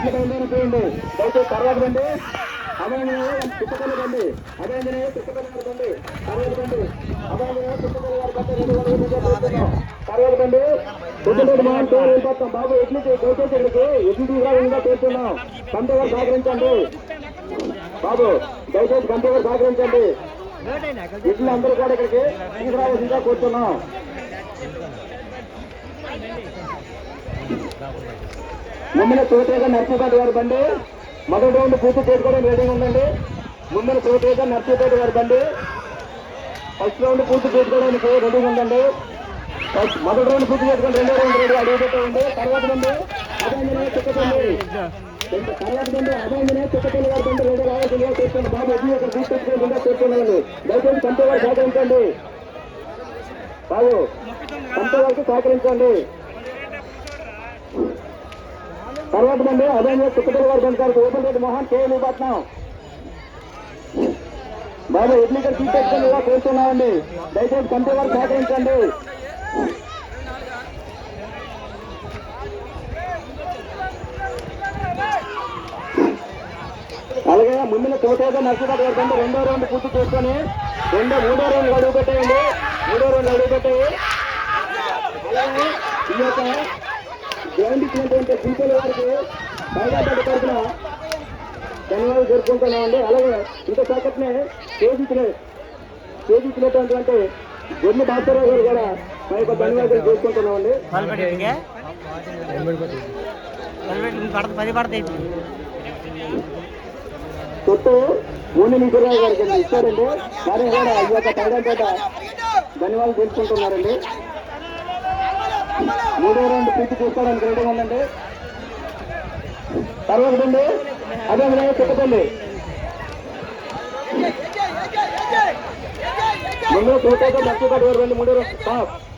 ఎట్ల బయలుదేరిపోయింది దయచేసి తర్వాత రండి అభయాంజనేయ పుస్తకాలు రండి అభయాంజనేయ పుస్తకాలు రండి తర్వాత రండి అభయాంజనేయ పుస్తకాలు తర్వాత రండి పొద్దున్నటి మనం పేరు వెళ్ళిపోతాం బాబు ఎట్లు దయచేసి ఇక్కడికి ఎట్లు తీసుకురాకుండా పేర్కొన్నాం కంటే గారు సహకరించండి బాబు దయచేసి గారు సహకరించండి ఇట్లు అందరూ కూడా ఇక్కడికి తీసుకురావాల్సిందిగా కూర్చున్నాం ముందున చోటేగా నర్సీపేట గారి బండి మొదటి రౌండ్ పూర్తి చేసుకోవడం రెడీగా ఉందండి. ముందున చోటేగా నర్సీపేట గారి బండి ఫస్ట్ రౌండ్ పూర్తి చేసుకోవడానికి రెడీగా ఉందండి. ఫస్ట్ మొదటి రౌండ్ పూర్తి చేసుకొని రెండో రౌండ్ రెడీ అడుగు పెట్టండి తర్వాత బండి అభ్యంజనే చుక్కపల్లి తర్వాత బండి అభ్యంజనే చుక్కపల్లి గారి బండి రెండు రావాల్సిందిగా చేస్తుంది బాబు ఎడ్లు ఇక్కడ తీసుకొచ్చుకోకుండా చేస్తున్నాను దయచేసి కంటే వారు సహకరించండి. బాబు కంటే వారికి సహకరించండి. తర్వాత మంది అదే చుక్కపల్లి గారు బండి గారికి రెడ్డి మోహన్ కేఎల్ పట్నం బాబు ఎడ్లు ఇక్కడ కోరుతున్నామండి దయచేసి కంటే వారు సహకరించండి. అలాగే ముందున చోటేగా నర్సీపేట గారు కంటే రెండో రౌండ్ పూర్తి చేసుకొని రెండో మూడో రౌండ్ అడుగు పెట్టేయండి. మూడో రౌండ్ అడుగు పెట్టేయి. అలాగే ఈ యొక్క గ్రౌండ్ ఇచ్చినటువంటి వారికి బయలుదేరి తరఫున ధన్యవాదాలు జరుపుకుంటున్నామండి. అలాగే ఇంత సేపట్నే చేయించిన చేయించినటువంటి గొర్రె భాస్కరరావు గారు కూడా మా యొక్క ధన్యవాదాలు చేసుకుంటున్నామండి చుట్టూ మూని నిజరావు గారికి ఇచ్చారండి. వారు కూడా ఈ యొక్క తైడంపేట ధన్యవాదాలు తెలుసుకుంటున్నారండి మూడో రౌండ్ పూర్తి చేసుకోవడానికి రెడీగా ఉందండి తర్వాత రండి అదే విధంగా చుట్టపల్లి ముందు చూటే నచ్చి పడి మూడో రౌండ్